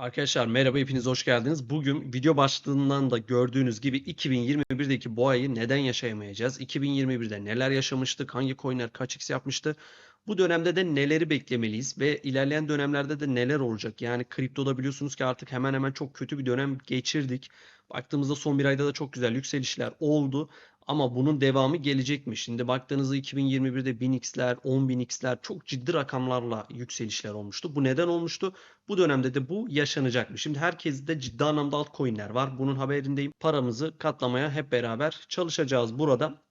Arkadaşlar merhaba hepiniz hoş geldiniz. Bugün video başlığından da gördüğünüz gibi 2021'deki bu ayı neden yaşayamayacağız? 2021'de neler yaşamıştık? Hangi coinler kaç x yapmıştı? Bu dönemde de neleri beklemeliyiz ve ilerleyen dönemlerde de neler olacak? Yani kriptoda biliyorsunuz ki artık hemen hemen çok kötü bir dönem geçirdik. Baktığımızda son bir ayda da çok güzel yükselişler oldu. Ama bunun devamı gelecek mi? Şimdi baktığınızda 2021'de 1000x'ler, 10.000x'ler çok ciddi rakamlarla yükselişler olmuştu. Bu neden olmuştu? Bu dönemde de bu yaşanacak mı? Şimdi herkeste ciddi anlamda altcoin'ler var. Bunun haberindeyim. Paramızı katlamaya hep beraber çalışacağız burada.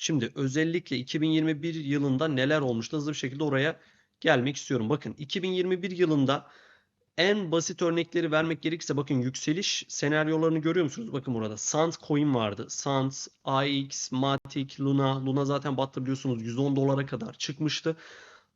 Şimdi özellikle 2021 yılında neler olmuştu hızlı bir şekilde oraya gelmek istiyorum. Bakın 2021 yılında en basit örnekleri vermek gerekirse bakın yükseliş senaryolarını görüyor musunuz? Bakın burada Sant coin vardı. Sant, AX, Matic, Luna. Luna zaten battı biliyorsunuz 110 dolara kadar çıkmıştı.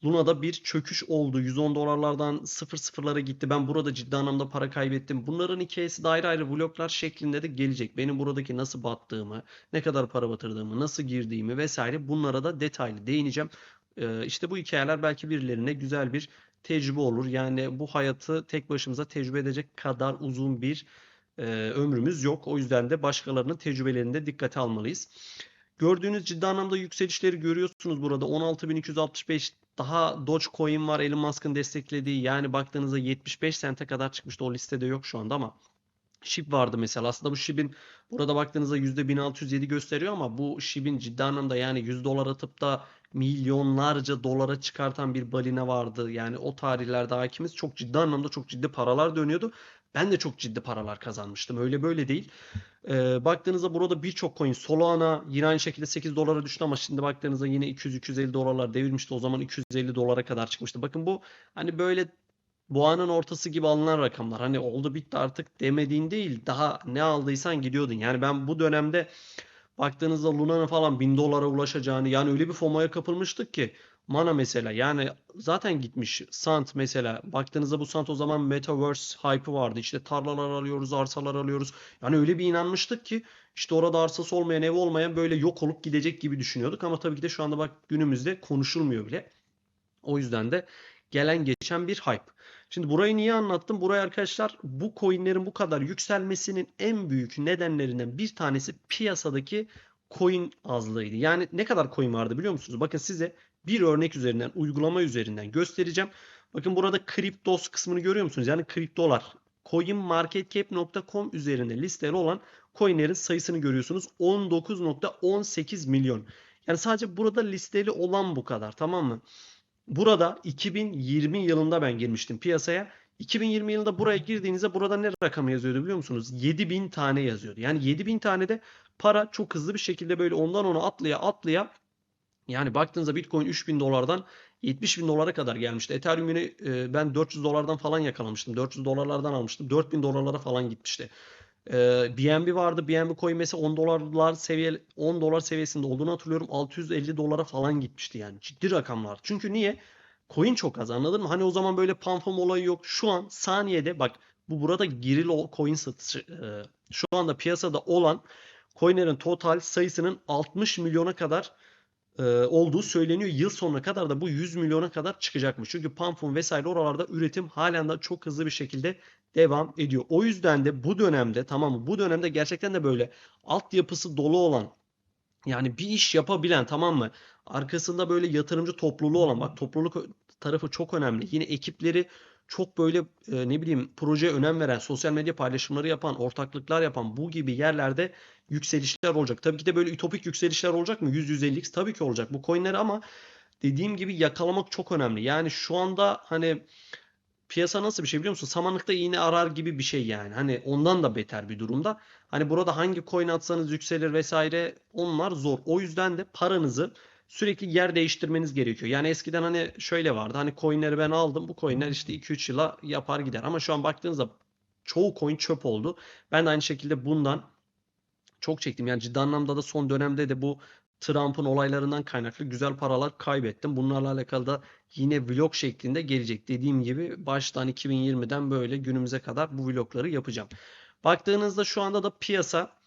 Luna'da bir çöküş oldu. 110 dolarlardan 0 sıfırlara gitti. Ben burada ciddi anlamda para kaybettim. Bunların hikayesi de ayrı ayrı vloglar şeklinde de gelecek. Benim buradaki nasıl battığımı, ne kadar para batırdığımı, nasıl girdiğimi vesaire bunlara da detaylı değineceğim. Ee, işte bu hikayeler belki birilerine güzel bir tecrübe olur. Yani bu hayatı tek başımıza tecrübe edecek kadar uzun bir e, ömrümüz yok. O yüzden de başkalarının tecrübelerini de dikkate almalıyız. Gördüğünüz ciddi anlamda yükselişleri görüyorsunuz burada. 16.265 daha Dogecoin var Elon Musk'ın desteklediği. Yani baktığınızda 75 sente kadar çıkmıştı. O listede yok şu anda ama SHIB vardı mesela. Aslında bu SHIB'in burada baktığınızda %1607 gösteriyor ama bu SHIB'in ciddi anlamda yani 100 dolar atıp da milyonlarca dolara çıkartan bir balina vardı. Yani o tarihlerde hakimiz çok ciddi anlamda çok ciddi paralar dönüyordu. Ben de çok ciddi paralar kazanmıştım. Öyle böyle değil. Ee, baktığınızda burada birçok coin Solana yine aynı şekilde 8 dolara düştü ama şimdi baktığınızda yine 200-250 dolarlar devirmişti. O zaman 250 dolara kadar çıkmıştı. Bakın bu hani böyle boğanın ortası gibi alınan rakamlar. Hani oldu bitti artık demediğin değil. Daha ne aldıysan gidiyordun. Yani ben bu dönemde baktığınızda Luna'nın falan 1000 dolara ulaşacağını yani öyle bir FOMO'ya kapılmıştık ki Mana mesela yani zaten gitmiş. Sant mesela baktığınızda bu Sant o zaman Metaverse hype'ı vardı. İşte tarlalar alıyoruz arsalar alıyoruz yani öyle bir inanmıştık ki işte orada arsası olmayan ev olmayan böyle yok olup gidecek gibi düşünüyorduk. Ama tabii ki de şu anda bak günümüzde konuşulmuyor bile. O yüzden de gelen geçen bir hype. Şimdi burayı niye anlattım? Burayı arkadaşlar bu coinlerin bu kadar yükselmesinin en büyük nedenlerinden bir tanesi piyasadaki coin azlığıydı. Yani ne kadar coin vardı biliyor musunuz? Bakın size bir örnek üzerinden, uygulama üzerinden göstereceğim. Bakın burada kriptos kısmını görüyor musunuz? Yani kriptolar. CoinMarketCap.com üzerinde listeli olan coinlerin sayısını görüyorsunuz. 19.18 milyon. Yani sadece burada listeli olan bu kadar tamam mı? Burada 2020 yılında ben girmiştim piyasaya. 2020 yılında buraya girdiğinizde burada ne rakamı yazıyordu biliyor musunuz? 7000 tane yazıyordu. Yani 7000 tane de para çok hızlı bir şekilde böyle ondan ona atlaya atlaya yani baktığınızda Bitcoin 3000 dolardan 70 bin dolara kadar gelmişti. Ethereum yine e, ben 400 dolardan falan yakalamıştım. 400 dolarlardan almıştım. 4000 dolarlara falan gitmişti. BNB vardı. BNB coin mesela 10 dolarlar seviye 10 dolar seviyesinde olduğunu hatırlıyorum. 650 dolara falan gitmişti yani. Ciddi rakamlar. Çünkü niye? Coin çok az anladın mı? Hani o zaman böyle pump olayı yok. Şu an saniyede bak bu burada giril coin satışı e, şu anda piyasada olan coinlerin total sayısının 60 milyona kadar e, olduğu söyleniyor. Yıl sonuna kadar da bu 100 milyona kadar çıkacakmış. Çünkü Pamfun vesaire oralarda üretim halen de çok hızlı bir şekilde devam ediyor. O yüzden de bu dönemde tamam mı? Bu dönemde gerçekten de böyle altyapısı dolu olan yani bir iş yapabilen tamam mı? Arkasında böyle yatırımcı topluluğu olan bak topluluk tarafı çok önemli. Yine ekipleri çok böyle e, ne bileyim projeye önem veren, sosyal medya paylaşımları yapan, ortaklıklar yapan bu gibi yerlerde yükselişler olacak. Tabii ki de böyle ütopik yükselişler olacak mı? 100-150x tabii ki olacak bu coinleri ama dediğim gibi yakalamak çok önemli. Yani şu anda hani piyasa nasıl bir şey biliyor musun? Samanlıkta iğne arar gibi bir şey yani. Hani ondan da beter bir durumda. Hani burada hangi coin atsanız yükselir vesaire onlar zor. O yüzden de paranızı sürekli yer değiştirmeniz gerekiyor. Yani eskiden hani şöyle vardı. Hani coinleri ben aldım. Bu coinler işte 2-3 yıla yapar gider. Ama şu an baktığınızda çoğu coin çöp oldu. Ben de aynı şekilde bundan çok çektim. Yani ciddi anlamda da son dönemde de bu Trump'ın olaylarından kaynaklı güzel paralar kaybettim. Bunlarla alakalı da yine vlog şeklinde gelecek. Dediğim gibi baştan 2020'den böyle günümüze kadar bu vlogları yapacağım. Baktığınızda şu anda da piyasa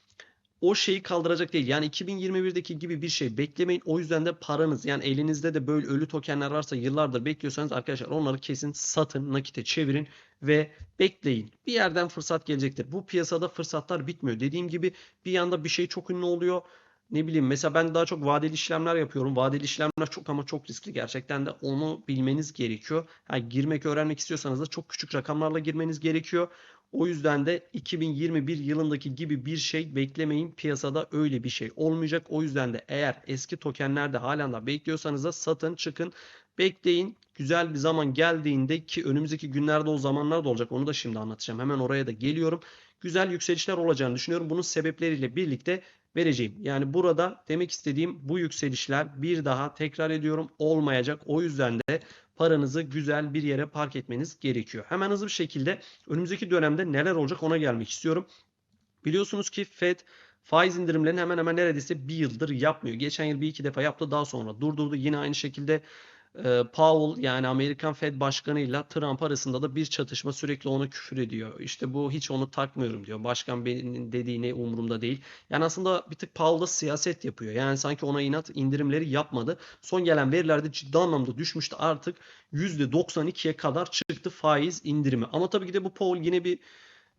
o şeyi kaldıracak değil. Yani 2021'deki gibi bir şey beklemeyin. O yüzden de paranız yani elinizde de böyle ölü tokenler varsa yıllardır bekliyorsanız arkadaşlar onları kesin satın, nakite çevirin ve bekleyin. Bir yerden fırsat gelecektir. Bu piyasada fırsatlar bitmiyor. Dediğim gibi bir yanda bir şey çok ünlü oluyor. Ne bileyim mesela ben daha çok vadeli işlemler yapıyorum. Vadeli işlemler çok ama çok riskli. Gerçekten de onu bilmeniz gerekiyor. Yani girmek, öğrenmek istiyorsanız da çok küçük rakamlarla girmeniz gerekiyor. O yüzden de 2021 yılındaki gibi bir şey beklemeyin. Piyasada öyle bir şey olmayacak. O yüzden de eğer eski tokenlerde halen daha bekliyorsanız da satın çıkın. Bekleyin. Güzel bir zaman geldiğinde ki önümüzdeki günlerde o zamanlar da olacak. Onu da şimdi anlatacağım. Hemen oraya da geliyorum. Güzel yükselişler olacağını düşünüyorum. Bunun sebepleriyle birlikte vereceğim. Yani burada demek istediğim bu yükselişler bir daha tekrar ediyorum olmayacak. O yüzden de paranızı güzel bir yere park etmeniz gerekiyor. Hemen hızlı bir şekilde önümüzdeki dönemde neler olacak ona gelmek istiyorum. Biliyorsunuz ki Fed faiz indirimlerini hemen hemen neredeyse bir yıldır yapmıyor. Geçen yıl bir iki defa yaptı daha sonra durdurdu. Yine aynı şekilde e, Powell yani Amerikan Fed Başkanı ile Trump arasında da bir çatışma sürekli ona küfür ediyor. İşte bu hiç onu takmıyorum diyor. Başkan benim dediğine umurumda değil. Yani aslında bir tık Powell da siyaset yapıyor. Yani sanki ona inat indirimleri yapmadı. Son gelen verilerde ciddi anlamda düşmüştü. Artık %92'ye kadar çıktı faiz indirimi. Ama tabii ki de bu Powell yine bir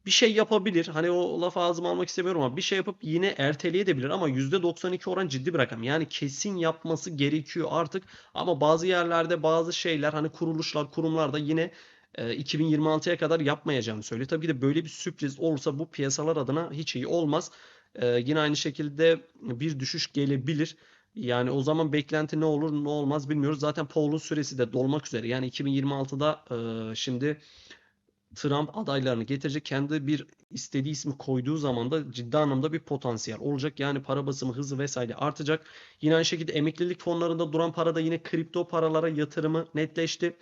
bir şey yapabilir. Hani o lafı ağzıma almak istemiyorum ama bir şey yapıp yine erteleyebilir ama %92 oran ciddi bir rakam. Yani kesin yapması gerekiyor artık. Ama bazı yerlerde bazı şeyler hani kuruluşlar, kurumlar da yine 2026'ya kadar yapmayacağını söylüyor. Tabii ki de böyle bir sürpriz olursa bu piyasalar adına hiç iyi olmaz. E, yine aynı şekilde bir düşüş gelebilir. Yani o zaman beklenti ne olur ne olmaz bilmiyoruz. Zaten Powell'un süresi de dolmak üzere. Yani 2026'da e, şimdi Trump adaylarını getirecek. Kendi bir istediği ismi koyduğu zaman da ciddi anlamda bir potansiyel olacak. Yani para basımı hızı vesaire artacak. Yine aynı şekilde emeklilik fonlarında duran para da yine kripto paralara yatırımı netleşti.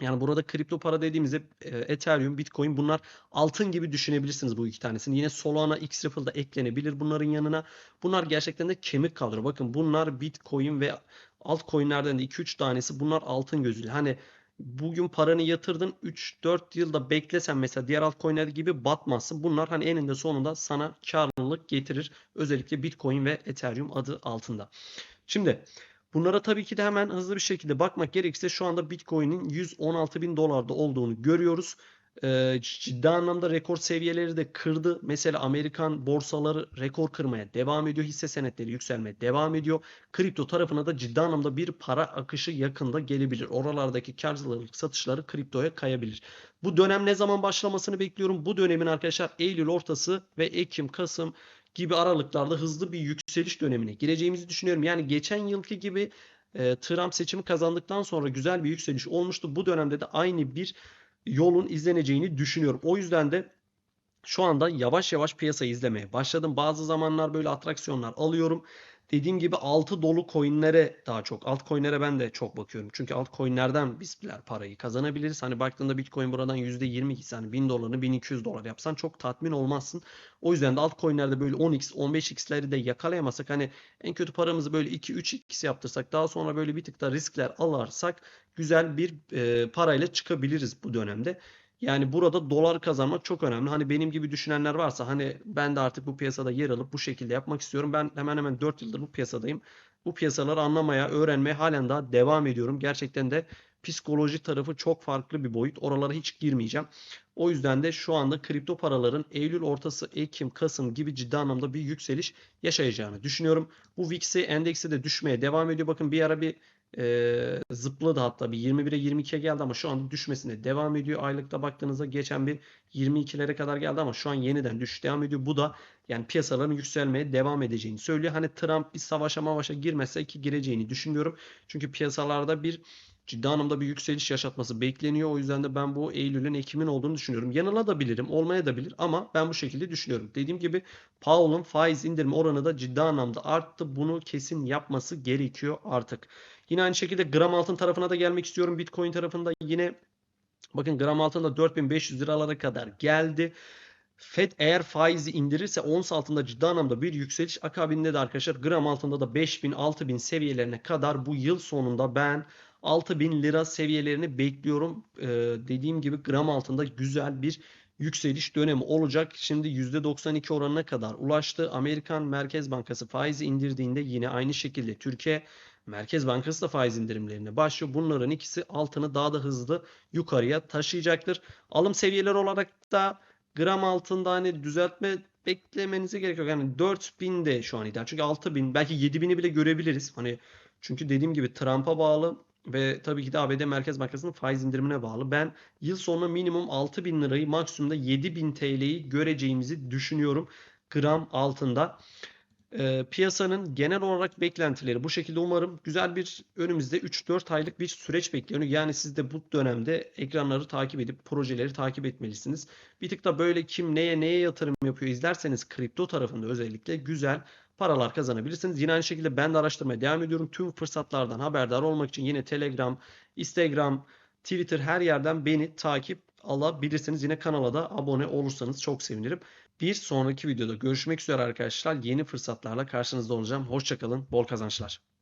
Yani burada kripto para dediğimizde e, Ethereum, Bitcoin bunlar altın gibi düşünebilirsiniz bu iki tanesini. Yine Solana, Xripple da eklenebilir bunların yanına. Bunlar gerçekten de kemik kadro. Bakın bunlar Bitcoin ve altcoin'lerden de 2-3 tanesi bunlar altın gözüyle. Hani bugün paranı yatırdın 3-4 yılda beklesen mesela diğer altcoin'ler gibi batmazsın. Bunlar hani eninde sonunda sana karlılık getirir. Özellikle Bitcoin ve Ethereum adı altında. Şimdi bunlara tabii ki de hemen hızlı bir şekilde bakmak gerekirse şu anda Bitcoin'in 116 bin dolarda olduğunu görüyoruz e, ciddi anlamda rekor seviyeleri de kırdı. Mesela Amerikan borsaları rekor kırmaya devam ediyor. Hisse senetleri yükselmeye devam ediyor. Kripto tarafına da ciddi anlamda bir para akışı yakında gelebilir. Oralardaki karlılık satışları kriptoya kayabilir. Bu dönem ne zaman başlamasını bekliyorum. Bu dönemin arkadaşlar Eylül ortası ve Ekim, Kasım gibi aralıklarda hızlı bir yükseliş dönemine gireceğimizi düşünüyorum. Yani geçen yılki gibi e, Trump seçimi kazandıktan sonra güzel bir yükseliş olmuştu. Bu dönemde de aynı bir yolun izleneceğini düşünüyorum. O yüzden de şu anda yavaş yavaş piyasayı izlemeye başladım. Bazı zamanlar böyle atraksiyonlar alıyorum. Dediğim gibi altı dolu coinlere daha çok. Altcoinlere ben de çok bakıyorum. Çünkü altcoinlerden bizler parayı kazanabiliriz. Hani baktığında Bitcoin buradan %20 ise hani 1000 dolarını 1200 dolar yapsan çok tatmin olmazsın. O yüzden de altcoinlerde böyle 10x 15x'leri de yakalayamazsak hani en kötü paramızı böyle 2-3x yaptırsak daha sonra böyle bir tık da riskler alarsak güzel bir e, parayla çıkabiliriz bu dönemde. Yani burada dolar kazanmak çok önemli. Hani benim gibi düşünenler varsa hani ben de artık bu piyasada yer alıp bu şekilde yapmak istiyorum. Ben hemen hemen 4 yıldır bu piyasadayım. Bu piyasaları anlamaya, öğrenmeye halen daha devam ediyorum. Gerçekten de psikoloji tarafı çok farklı bir boyut. Oralara hiç girmeyeceğim. O yüzden de şu anda kripto paraların Eylül ortası, Ekim, Kasım gibi ciddi anlamda bir yükseliş yaşayacağını düşünüyorum. Bu VIX'i endeksi de düşmeye devam ediyor. Bakın bir ara bir e, zıpladı hatta bir 21'e 22'ye geldi ama şu anda düşmesine devam ediyor. Aylıkta baktığınızda geçen bir 22'lere kadar geldi ama şu an yeniden düşüş devam ediyor. Bu da yani piyasaların yükselmeye devam edeceğini söylüyor. Hani Trump bir savaşa mavaşa girmezse ki gireceğini düşünüyorum. Çünkü piyasalarda bir ciddi anlamda bir yükseliş yaşatması bekleniyor. O yüzden de ben bu Eylül'ün Ekim'in olduğunu düşünüyorum. Yanılabilirim, olmaya da bilir ama ben bu şekilde düşünüyorum. Dediğim gibi Powell'ın faiz indirme oranı da ciddi anlamda arttı. Bunu kesin yapması gerekiyor artık. Yine aynı şekilde gram altın tarafına da gelmek istiyorum. Bitcoin tarafında yine bakın gram altın da 4500 liralara kadar geldi. Fed eğer faizi indirirse ons altında ciddi anlamda bir yükseliş akabinde de arkadaşlar gram altında da 5000 6000 seviyelerine kadar bu yıl sonunda ben 6000 lira seviyelerini bekliyorum. Ee, dediğim gibi gram altında güzel bir yükseliş dönemi olacak. Şimdi %92 oranına kadar ulaştı. Amerikan Merkez Bankası faizi indirdiğinde yine aynı şekilde Türkiye Merkez Bankası da faiz indirimlerine başlıyor. Bunların ikisi altını daha da hızlı yukarıya taşıyacaktır. Alım seviyeleri olarak da gram altında hani düzeltme beklemenize gerek yok. Yani 4000 de şu an ideal. Çünkü 6000 belki 7000'i bile görebiliriz. Hani çünkü dediğim gibi Trump'a bağlı ve tabii ki de ABD Merkez Bankası'nın faiz indirimine bağlı. Ben yıl sonuna minimum 6000 lirayı maksimumda 7000 TL'yi göreceğimizi düşünüyorum gram altında. Ee, piyasanın genel olarak beklentileri bu şekilde umarım güzel bir önümüzde 3-4 aylık bir süreç bekliyor. Yani siz de bu dönemde ekranları takip edip projeleri takip etmelisiniz. Bir tık da böyle kim neye neye yatırım yapıyor izlerseniz kripto tarafında özellikle güzel paralar kazanabilirsiniz. Yine aynı şekilde ben de araştırmaya devam ediyorum. Tüm fırsatlardan haberdar olmak için yine Telegram, Instagram, Twitter her yerden beni takip alabilirsiniz. Yine kanala da abone olursanız çok sevinirim. Bir sonraki videoda görüşmek üzere arkadaşlar. Yeni fırsatlarla karşınızda olacağım. Hoşçakalın, bol kazançlar.